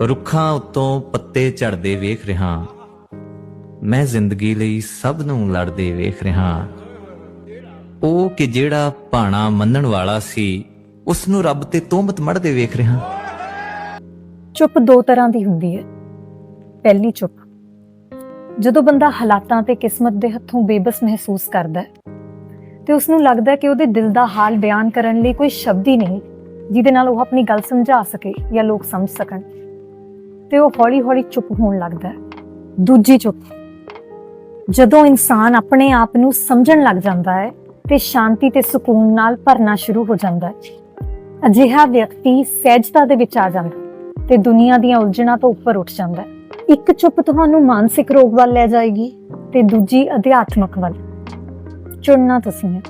ਰੁੱਖਾਂ ਉੱਤੋਂ ਪੱਤੇ ਝੜਦੇ ਵੇਖ ਰਿਹਾ। ਮੈਂ ਜ਼ਿੰਦਗੀ ਲਈ ਸਭ ਨੂੰ ਲੜਦੇ ਵੇਖ ਰਿਹਾ। ਉਹ ਕਿ ਜਿਹੜਾ ਭਾਣਾ ਮੰਨਣ ਵਾਲਾ ਸੀ ਉਸ ਨੂੰ ਰੱਬ ਤੇ ਤੋਮਤ ਮੜਦੇ ਵੇਖ ਰਿਹਾ। ਚੁੱਪ ਦੋ ਤਰ੍ਹਾਂ ਦੀ ਹੁੰਦੀ ਹੈ। ਪਹਿਲੀ ਚੁੱਪ, ਜਦੋਂ ਬੰਦਾ ਹਾਲਾਤਾਂ ਤੇ ਕਿਸਮਤ ਦੇ ਹੱਥੋਂ ਬੇਬਸ ਮਹਿਸੂਸ ਕਰਦਾ ਹੈ, ਤੇ ਉਸ ਨੂੰ ਲੱਗਦਾ ਹੈ ਕਿ ਉਹਦੇ ਦਿਲ ਦਾ ਹਾਲ ਬਿਆਨ ਕਰਨ ਲਈ ਕੋਈ ਸ਼ਬਦ ਹੀ ਨਹੀਂ, ਜਿਹਦੇ ਨਾਲ ਉਹ ਆਪਣੀ ਗੱਲ ਸਮਝਾ ਸਕੇ ਜਾਂ ਲੋਕ ਸਮਝ ਸਕਣ। ਤੇ ਉਹ ਹੌਲੀ-ਹੌਲੀ ਚੁੱਪ ਹੋਣ ਲੱਗਦਾ ਹੈ। ਦੂਜੀ ਚੁੱਪ। ਜਦੋਂ ਇਨਸਾਨ ਆਪਣੇ ਆਪ ਨੂੰ ਸਮਝਣ ਲੱਗ ਜਾਂਦਾ ਹੈ ਤੇ ਸ਼ਾਂਤੀ ਤੇ ਸਕੂਨ ਨਾਲ ਭਰਨਾ ਸ਼ੁਰੂ ਹੋ ਜਾਂਦਾ ਹੈ। ਅਜਿਹਾ ਵਿਅਕਤੀ ਸਹਿਜਤਾ ਦੇ ਵਿੱਚ ਆ ਜਾਂਦਾ ਤੇ ਦੁਨੀਆ ਦੀਆਂ ਉਲਝਣਾਂ ਤੋਂ ਉੱਪਰ ਉੱਠ ਜਾਂਦਾ ਹੈ। ਇੱਕ ਚੁੱਪ ਤੁਹਾਨੂੰ ਮਾਨਸਿਕ ਰੋਗ ਵੱਲ ਲੈ ਜਾਏਗੀ ਤੇ ਦੂਜੀ ਅਧਿਆਤਮਕ ਵੱਲ। ਚੁਣਨਾ ਤੁਸੀਂ ਹੈ।